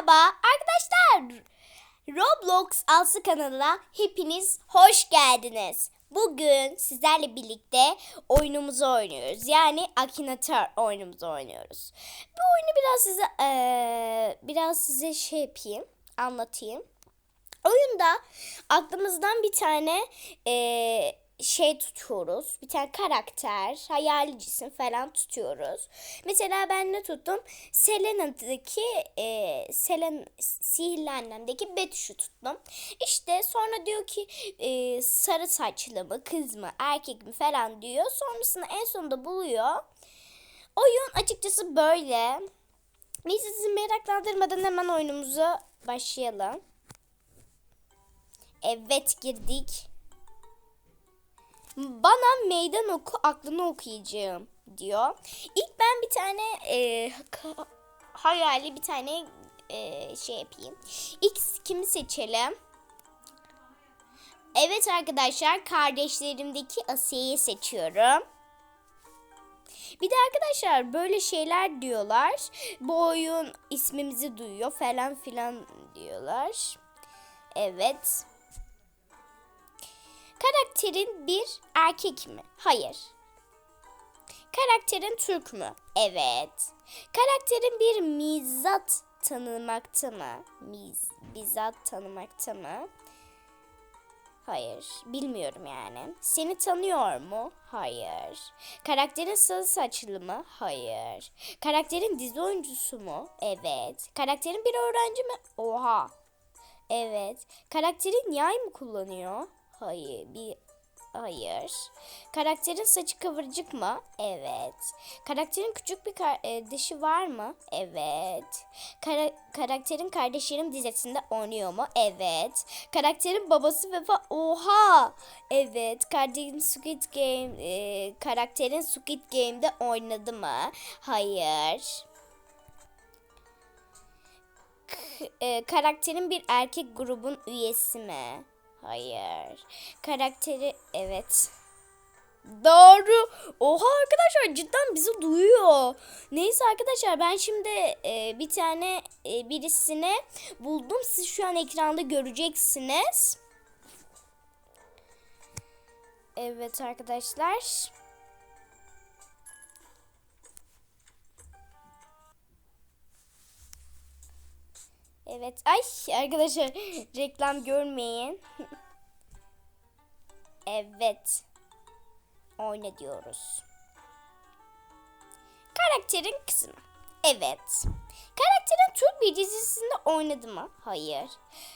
Merhaba arkadaşlar. Roblox Alsı kanalına hepiniz hoş geldiniz. Bugün sizlerle birlikte oyunumuzu oynuyoruz. Yani Akinator oyunumuzu oynuyoruz. Bu oyunu biraz size eee, biraz size şey yapayım, anlatayım. Oyunda aklımızdan bir tane eee, şey tutuyoruz. Bir tane karakter, hayali cisim falan tutuyoruz. Mesela ben ne tuttum? Selena'daki eee Selen Sihirli Annem'deki Betüş'ü tuttum. İşte sonra diyor ki eee, sarı saçlı mı, kız mı, erkek mi falan diyor. Sonrasında en sonunda buluyor. Oyun açıkçası böyle. Biz sizi meraklandırmadan hemen oyunumuza başlayalım. Evet girdik. Bana meydan oku aklını okuyacağım diyor. İlk ben bir tane e, hayali bir tane e, şey yapayım. İlk kimi seçelim? Evet arkadaşlar kardeşlerimdeki Asiye'yi seçiyorum. Bir de arkadaşlar böyle şeyler diyorlar. Bu oyun ismimizi duyuyor falan filan diyorlar. Evet. Karakterin bir erkek mi? Hayır. Karakterin Türk mü? Evet. Karakterin bir mizat tanımakta mı? Miz, bizzat tanımakta mı? Hayır. Bilmiyorum yani. Seni tanıyor mu? Hayır. Karakterin sarı saçlı mı? Hayır. Karakterin dizi oyuncusu mu? Evet. Karakterin bir öğrenci mi? Oha. Evet. Karakterin yay mı kullanıyor? Hayır. Bir Hayır. Karakterin saçı kıvırcık mı? Evet. Karakterin küçük bir kar- e, dişi var mı? Evet. Kara- karakterin kardeşlerim dizisinde oynuyor mu? Evet. Karakterin babası vefa... Oha! Evet. Karakterin Squid Game... e, karakterin Squid Game'de oynadı mı? Hayır. K- e, karakterin bir erkek grubun üyesi mi? Hayır. Karakteri evet. Doğru. Oha arkadaşlar cidden bizi duyuyor. Neyse arkadaşlar ben şimdi e, bir tane e, birisini buldum. Siz şu an ekranda göreceksiniz. Evet arkadaşlar. Evet. Ay arkadaşlar reklam görmeyin. evet. Oyna diyoruz. Karakterin kısmı. Evet. Karakterin Türk bir dizisinde oynadı mı? Hayır.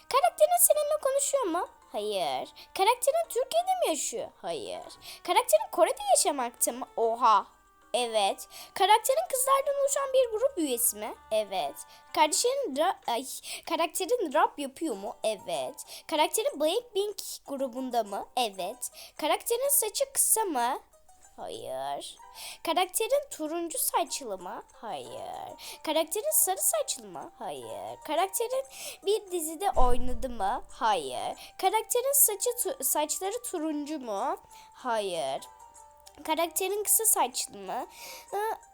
Karakterin seninle konuşuyor mu? Hayır. Karakterin Türkiye'de mi yaşıyor? Hayır. Karakterin Kore'de yaşamakta mı? Oha. Evet. Karakterin kızlardan oluşan bir grup üyesi mi? Evet. Kardeşlerin ra- ay, karakterin rap yapıyor mu? Evet. Karakterin Blackpink grubunda mı? Evet. Karakterin saçı kısa mı? Hayır. Karakterin turuncu saçlı mı? Hayır. Karakterin sarı saçlı mı? Hayır. Karakterin bir dizide oynadı mı? Hayır. Karakterin saçı tu- saçları turuncu mu? Hayır. Karakterin kısa saçlı mı?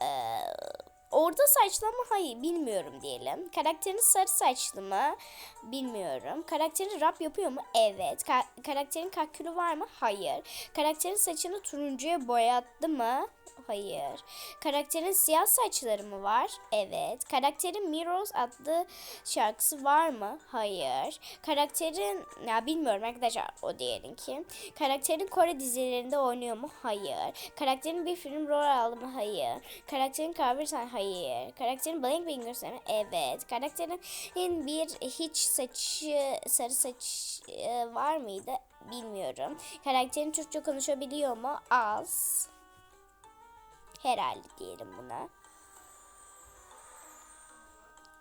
Eee, orada saçlı mı? Hayır bilmiyorum diyelim. Karakterin sarı saçlı mı? Bilmiyorum. Karakterin rap yapıyor mu? Evet. Ka- karakterin kakülü var mı? Hayır. Karakterin saçını turuncuya boyattı mı? Hayır. Karakterin siyah saçları mı var? Evet. Karakterin Miros adlı şarkısı var mı? Hayır. Karakterin ya bilmiyorum arkadaşlar o diyelim ki. Karakterin Kore dizilerinde oynuyor mu? Hayır. Karakterin bir film rol aldı mı? Hayır. Karakterin kahve hayır. Karakterin Blackpink gösteri mi? Evet. Karakterin bir hiç saçı sarı saç e, var mıydı? Bilmiyorum. Karakterin Türkçe konuşabiliyor mu? Az. Herhalde diyelim buna.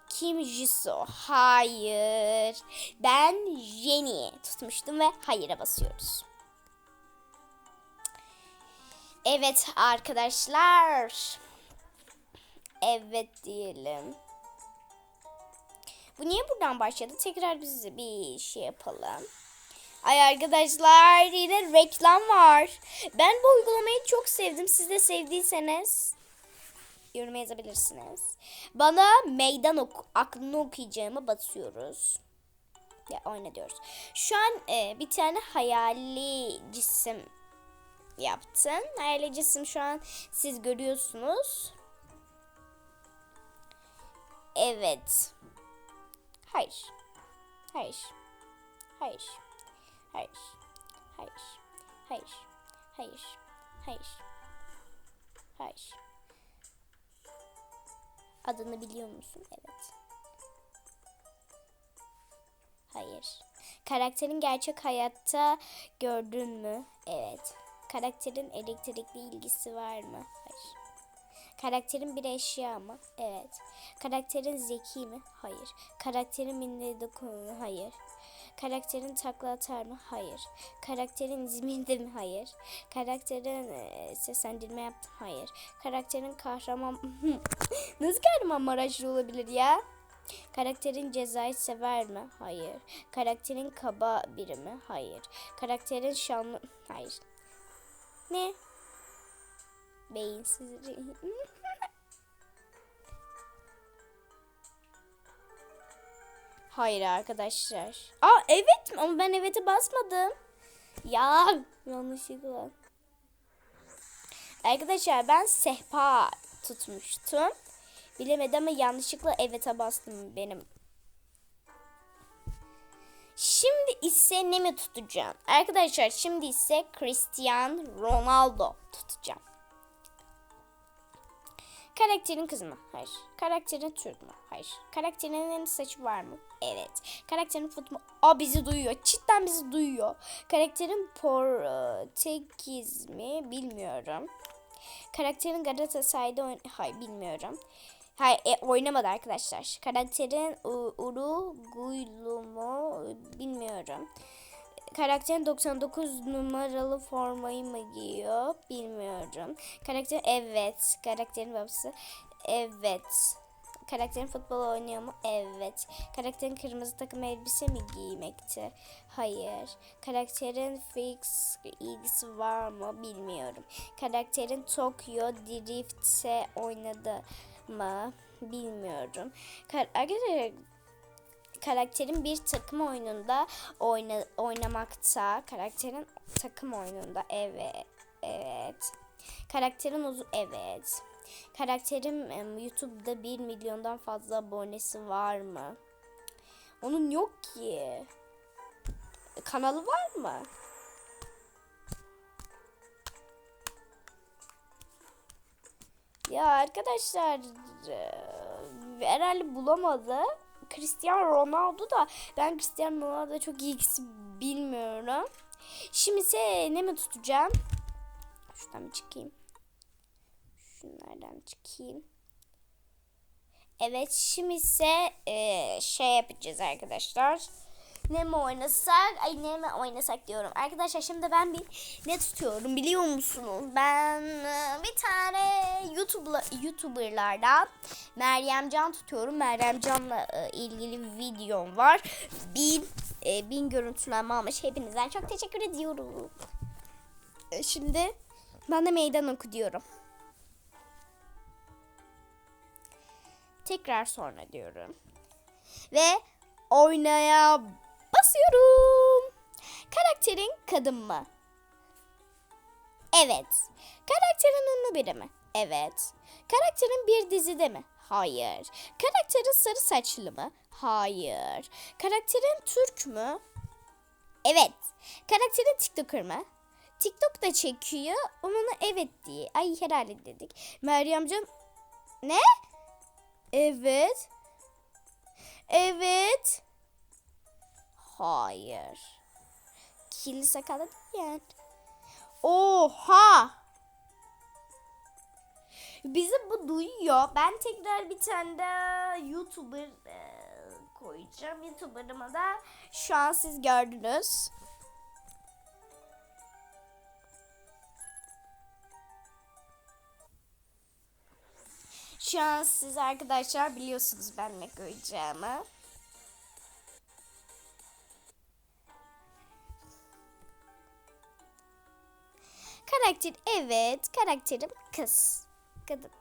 Kim Jisoo? Hayır. Ben Jenny tutmuştum ve hayır'a basıyoruz. Evet arkadaşlar. Evet diyelim. Bu niye buradan başladı? Tekrar biz bir şey yapalım. Ay arkadaşlar yine reklam var. Ben bu uygulamayı çok sevdim. Siz de sevdiyseniz yoruma yazabilirsiniz. Bana meydan oku, aklını okuyacağımı basıyoruz. Ya oyna diyoruz. Şu an e, bir tane hayali cisim yaptın. Hayali cisim şu an siz görüyorsunuz. Evet. Hayır. Hayır. Hayır. Hayır. Hayır. Hayır. Hayır. Hayır. Hayır. Adını biliyor musun? Evet. Hayır. Karakterin gerçek hayatta gördün mü? Evet. Karakterin elektrikli ilgisi var mı? Hayır. Karakterin bir eşya mı? Evet. Karakterin zeki mi? Hayır. Karakterin minnet dokunur mu? Hayır. Karakterin takla atar mı? Hayır. Karakterin izminde mi? Hayır. Karakterin e, seslendirme yaptı mı? Hayır. Karakterin kahraman... Nasıl kahraman Maraşlı olabilir ya? Karakterin cezayı sever mi? Hayır. Karakterin kaba biri mi? Hayır. Karakterin şanlı... Hayır. Ne? Beyinsiz. Hayır arkadaşlar. Aa evet? Ama ben evet'e basmadım. Ya yanlışlıkla. Arkadaşlar ben sehpa tutmuştum. Bilemedim ama yanlışlıkla evet'e bastım benim. Şimdi ise ne mi tutacağım? Arkadaşlar şimdi ise Cristiano Ronaldo tutacağım. Karakterin kız mı? Hayır. Karakterin Türk mü? Hayır. Karakterinin saçı var mı? Evet. Karakterin futbol... Aa bizi duyuyor. Cidden bizi duyuyor. Karakterin Portekiz mi? Bilmiyorum. Karakterin Galatasaray'da oyn... Hayır bilmiyorum. Hayır e, oynamadı arkadaşlar. Karakterin Uruguaylı mu? Bilmiyorum. Karakterin 99 numaralı formayı mı giyiyor? Bilmiyorum. Karakter evet. Karakterin babası evet. Karakterin futbol oynuyor mu? Evet. Karakterin kırmızı takım elbise mi giymekte? Hayır. Karakterin fix ilgisi var mı? Bilmiyorum. Karakterin Tokyo Drift'e oynadı mı? Bilmiyorum. Kar karakterin bir takım oyununda oyna, oynamakta. Karakterin takım oyununda evet. Evet. Karakterin uzun evet. Karakterim YouTube'da 1 milyondan fazla abonesi var mı? Onun yok ki. Kanalı var mı? Ya arkadaşlar e, herhalde bulamadı. Cristiano Ronaldo da ben Cristiano Ronaldo çok iyi bilmiyorum. Şimdi ise ne mi tutacağım? Şuradan bir çıkayım. Şunlardan çıkayım. Evet şimdi ise e, şey yapacağız arkadaşlar. Ne mi oynasak? Ay ne mi oynasak diyorum. Arkadaşlar şimdi ben bir ne tutuyorum biliyor musunuz? Ben e, bir tane YouTube'la YouTuber'lardan Meryem Can tutuyorum. Meryem Can'la e, ilgili videom var. Bin e, bin görüntülenme almış. Hepinizden çok teşekkür ediyorum. E, şimdi ben de meydan oku diyorum. Tekrar sonra diyorum. Ve oynaya basıyorum. Karakterin kadın mı? Evet. Karakterin ünlü biri mi? Evet. Karakterin bir dizide mi? Hayır. Karakterin sarı saçlı mı? Hayır. Karakterin Türk mü? Evet. Karakterin TikToker mı? TikTok da çekiyor. Ona evet diye. Ay herhalde dedik. Meryemcan ne? Evet. Evet. Hayır. Kirli sakalı değil yani. Oha. Bizi bu duyuyor. Ben tekrar bir tane daha YouTuber e, koyacağım. YouTuber'ımı da şu an siz gördünüz. Şu an siz arkadaşlar biliyorsunuz ben ne koyacağımı. Karakter evet karakterim kız. Kadın.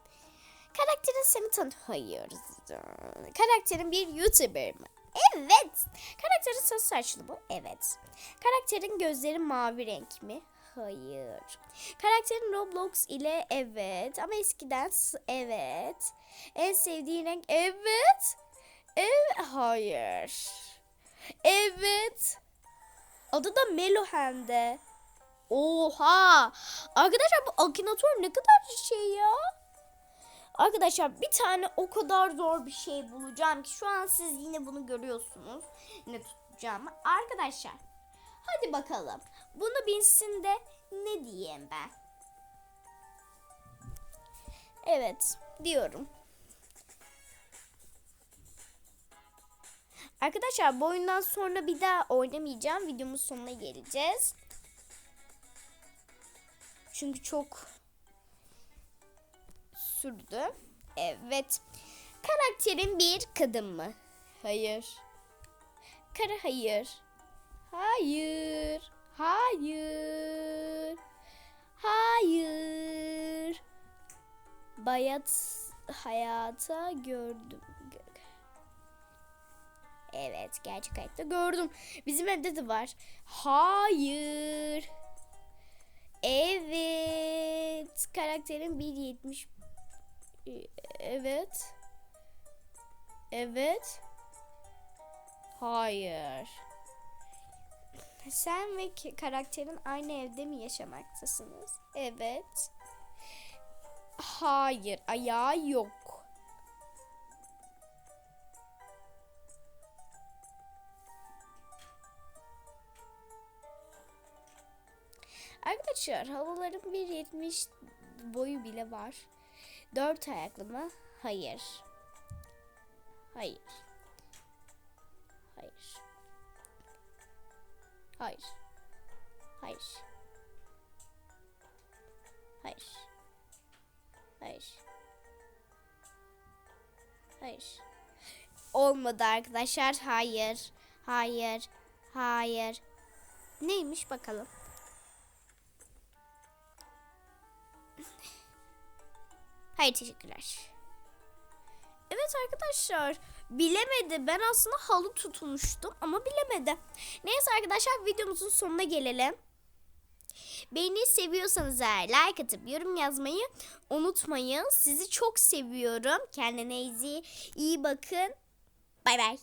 Karakterin seni tanı... Hayır. Karakterin bir YouTuber mı? Evet. Karakterin sarı saçlı mı? Evet. Karakterin gözleri mavi renk mi? Hayır. Karakterin Roblox ile evet ama eskiden evet. En sevdiğin renk evet. Evet. Hayır. Evet. Adı da Melo hem de. Oha! Arkadaşlar bu Akinator ne kadar şey ya? Arkadaşlar bir tane o kadar zor bir şey bulacağım ki şu an siz yine bunu görüyorsunuz. Yine tutacağım. Arkadaşlar hadi bakalım. Bunu bilsin de ne diyeyim ben? Evet diyorum. Arkadaşlar bu oyundan sonra bir daha oynamayacağım. Videomuz sonuna geleceğiz. Çünkü çok sürdü. Evet. Karakterin bir kadın mı? Hayır. Kara hayır. Hayır. Hayır. Hayır. Bayat hayata gördüm. Evet, gerçek hayatta gördüm. Bizim evde de var. Hayır. Evet. Karakterin 1.70 Ee, Evet. Evet. Hayır. Sen ve karakterin aynı evde mi yaşamaktasınız? Evet. Hayır, ayağı yok. Arkadaşlar havaların 1.70 boyu bile var. Dört ayaklı mı? Hayır. Hayır. Hayır. Hayır. Hayır. Hayır. Hayır. Hayır. Olmadı arkadaşlar. Hayır. Hayır. Hayır. Neymiş bakalım. Hayır teşekkürler. Evet arkadaşlar bilemedi. Ben aslında halı tutmuştum ama bilemedi. Neyse arkadaşlar videomuzun sonuna gelelim. Beni seviyorsanız eğer like atıp yorum yazmayı unutmayın. Sizi çok seviyorum. Kendinize iyi bakın. Bay bay.